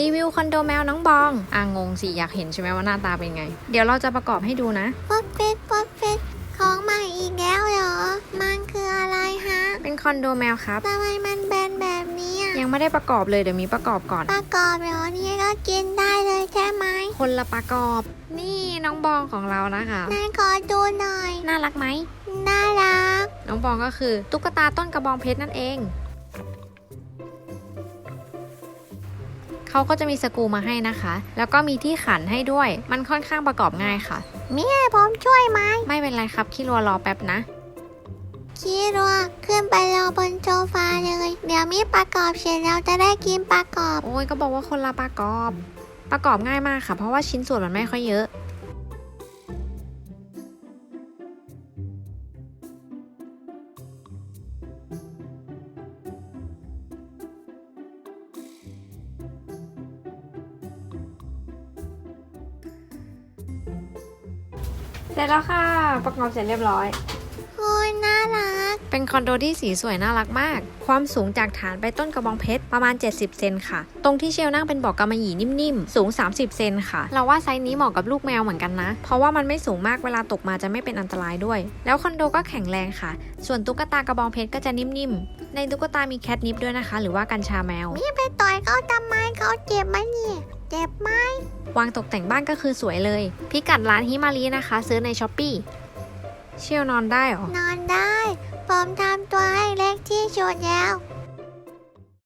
รีวิวคอนโดแมวน้องบองอ่างงสิอยากเห็นใช่ไหมว่าหน้าตาเป็นไง เดี๋ยวเราจะประกอบให้ดูนะป๊อปเฟตป๊อปเฟตของใหม่อีกแล้วเหรอ มันคืออะไรฮะ เป็นคอนโดแมวครับทำไมมันแบนแบบนี้อะยังไม่ได้ประกอบเลยเดี๋ยวมีประกอบก่อน ประกอบเหรอนี่ก็กินได้เลยใช่ไหมคนละประกอบ นี่น้องบองของเรานะคะนายขอดูหน่อย น่ารักไหมน่ารัก น้องบองก็คือตุ๊กตาต้นกระบองเพชรนั่นเอง เขาก็จะมีสกรูมาให้นะคะ แล้วก็มีที่ขันให้ด้วย มันค่อนข้างประกอบง่ายค่ะ มีให้ผมช่วยไหม ไม่เป็นไรครับขี้รัวรอแป๊บนะ คิดว่าขึ้นไปรอบนโซฟาเลย เดี๋ยวมีประกอบเสร็จแล้วจะได้กินประกอบ โอ้ยก็บอกว่าคนละประกอบ ประกอบง่ายมากค่ะ เพราะว่าชิ้นส่วนมันไม่ค่อยเยอะ เสร็จแล้วค่ะ ประกอบเสร็จเรียบร้อย โอ้ยน่ารัก เป็นคอนโดที่สีสวยน่ารักมาก ความสูงจากฐานไปต้นกระบองเพชรประมาณ 70 เซนค่ะ ตรงที่เชลนั่งเป็นเบอกกำมะหยี่นิ่มๆ สูง 30 เซนค่ะ เราว่าไซส์นี้เหมาะกับลูกแมวเหมือนกันนะ เพราะว่ามันไม่สูงมากเวลาตกมาจะไม่เป็นอันตรายด้วย แล้วคอนโดก็แข็งแรงค่ะ ส่วนตุ๊กตากระบองเพชรก็จะนิ่มๆ ในตุ๊กตามีแคทนิปด้วยนะคะ หรือว่ากัญชาแมวมีไปต่อยเขาทำไมเขาเจ็บไหมเนี่ยเจ็บไหม วางตกแต่งบ้านก็คือสวยเลย พิกัดร้านฮิมารีนะคะ ซื้อในช้อปปีเชียวนอนได้หรอ นอนได้ ผมทำตัวให้เล็กที่สุดแล้ว